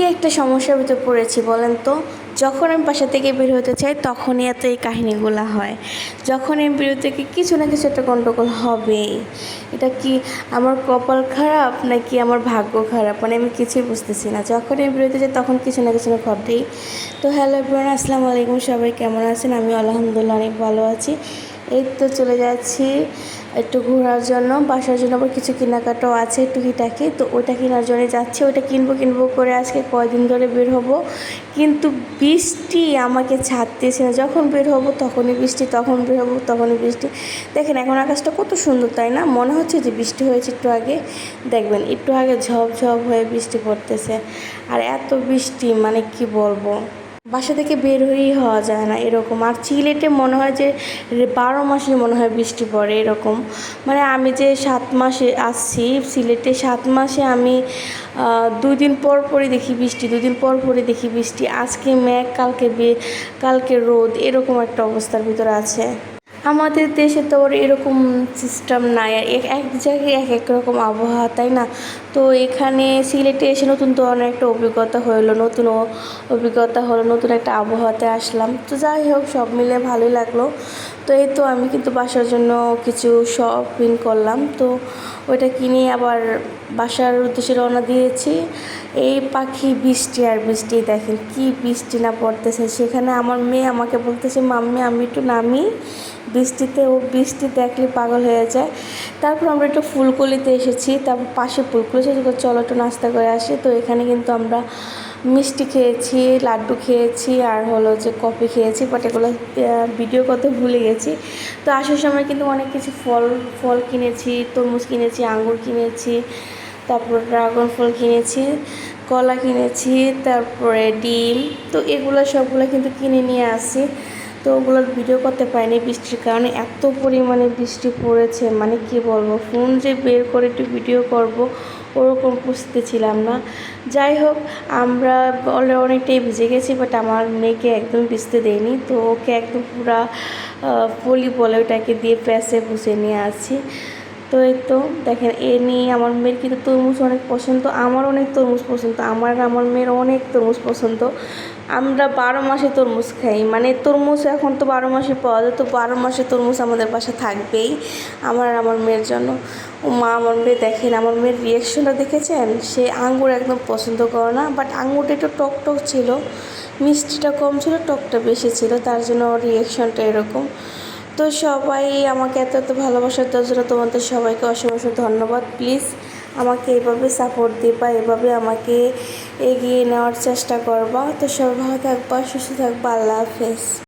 কি একটা সমস্যার ভিতর পড়েছি বলেন তো? যখন আমি বাসা থেকে বের হতে চাই, তখনই এত এই কাহিনিগুলো হয়। যখন আমি বের গিয়ে কিছু না কিছু একটা গণ্ডগোল হবেই। এটা কি আমার কপাল খারাপ নাকি আমার ভাগ্য খারাপ? মানে আমি কিছুই বুঝতেছি না। যখন আমি বেরোতে যাই, তখন কিছু না কিছু না ঘটেই। তো হ্যালো এভরিওয়ান আসসালামু আলাইকুম সবাই, কেমন আছেন? আমি আলহামদুলিল্লাহ অনেক ভালো আছি। এই তো চলে যাচ্ছি একটু ঘোরার জন্য, বাসার জন্য আবার কিছু কেনাকাটাও আছে টুকিটাকি, তো ওটা কেনার জন্য যাচ্ছি। ওইটা কিনবো কিনবো করে আজকে কয়দিন ধরে বের হব। কিন্তু বৃষ্টি আমাকে ছাড়তেছে না, যখন বের হব তখনই বৃষ্টি, তখন বের হব তখনই বৃষ্টি। দেখেন এখন আকাশটা কত সুন্দর, তাই না? মনে হচ্ছে যে বৃষ্টি হয়েছে একটু আগে। দেখবেন, একটু আগে ঝপ ঝপ হয়ে বৃষ্টি পড়তেছে। আর এত বৃষ্টি মানে কি বলব? বাসা থেকে বের হয়েই হওয়া যায় না এরকম। আর সিলেটে মনে হয় যে বারো মাসে মনে হয় বৃষ্টি পড়ে এরকম। মানে আমি যে সাত মাসে আসছি, সিলেটে সাত মাসে আমি দুই দিন পর পরই দেখি বৃষ্টি দুদিন পর পরই দেখি বৃষ্টি। আজকে মেঘ, কালকে কালকে রোদ, এরকম একটা অবস্থার ভিতরে আছে। আমাদের দেশে তো ওর এরকম সিস্টেম নাই। এক জায়গায় এক এক রকম আবহাওয়া, তাই না? তো এখানে সিলেটে এসে নতুন ধরনের একটা অভিজ্ঞতা হলো নতুন অভিজ্ঞতা হলো, নতুন একটা আবহাওয়াতে আসলাম। তো যাই হোক, সব মিলে ভালোই লাগল। তো এই তো আমি কিন্তু বাসার জন্য কিছু শপিং করলাম। তো ওইটা কিনে আবার বাসার উদ্দেশ্যে রওনা দিয়েছি। এই পাখি বৃষ্টি আর বৃষ্টি, দেখেন কি বৃষ্টি না পড়তেছে। সেখানে আমার মেয়ে আমাকে বলতেছে, মাম্মি, আমি একটু নামি। বৃষ্টিতে ও বৃষ্টি দেখলে পাগল হয়ে যায়। তারপর আমরা একটু ফুলকলিতে এসেছি, তারপর পাশে ফুলকলি তো চলো একটু নাস্তা করে আসি। তো এখানে কিন্তু আমরা মিষ্টি খেয়েছি, লাড্ডু খেয়েছি, আর হলো যে কফি খেয়েছি বাট এগুলো ভিডিও করতে ভুলে গেছি। তো আসার সময় কিন্তু অনেক কিছু ফল ফল কিনেছি, তরমুজ কিনেছি, আঙ্গুর কিনেছি, তারপর ড্রাগন ফল কিনেছি, কলা কিনেছি, তারপরে ডিম, তো এগুলো সবগুলো কিন্তু কিনে নিয়ে আসি। তো ওগুলোর ভিডিও করতে পারিনি বৃষ্টির কারণে, এত পরিমাণে বৃষ্টি পড়েছে মানে কি বলব ফোন যে বের করে একটু ভিডিও করব, ওরকম পুষতে ছিলাম না। যাই হোক, আমরা বলে অনেকটাই ভিজে গেছি বাট আমার মেয়েকে একদম ভিজতে দেয়নি তো ওকে একদম পুরা পলি বলে ওটাকে দিয়ে প্যাসে বুঝে নিয়ে আসি। তো এই তো দেখেন, এ নিয়ে আমার মেয়ের কিন্তু তরমুজ অনেক পছন্দ আমার অনেক তরমুজ পছন্দ, আমার আমার মেয়ের অনেক তরমুজ পছন্দ। আমরা বারো মাসে তরমুজ খাই মানে তরমুজ এখন তো বারো মাসে পাওয়া যায়, তো বারো মাসে তরমুজ আমাদের বাসা থাকবেই, আমার আর আমার মেয়ের জন্য। ও মা, আমার মেয়ে দেখেন, আমার মেয়ের রিয়াকশনটা দেখেছেন? সে আঙ্গুর একদম পছন্দ করে না বাট আঙ্গুরটা একটু টক টক ছিল, মিষ্টিটা কম ছিল, টকটা বেশি ছিল, তার জন্য রিয়াকশনটা এরকম। তো সবাই আমাকে এত এত ভালোবাসার জন্য তোমাদের সবাইকে অসংখ্য অসংখ্য ধন্যবাদ। প্লিজ আমাকে এভাবে সাপোর্ট দিবা এভাবে আমাকে এগিয়ে নেওয়ার চেষ্টা করবা। তো সবাই ভালো থাকবা, সুস্থ থাকবা, আল্লাহ হাফেজ।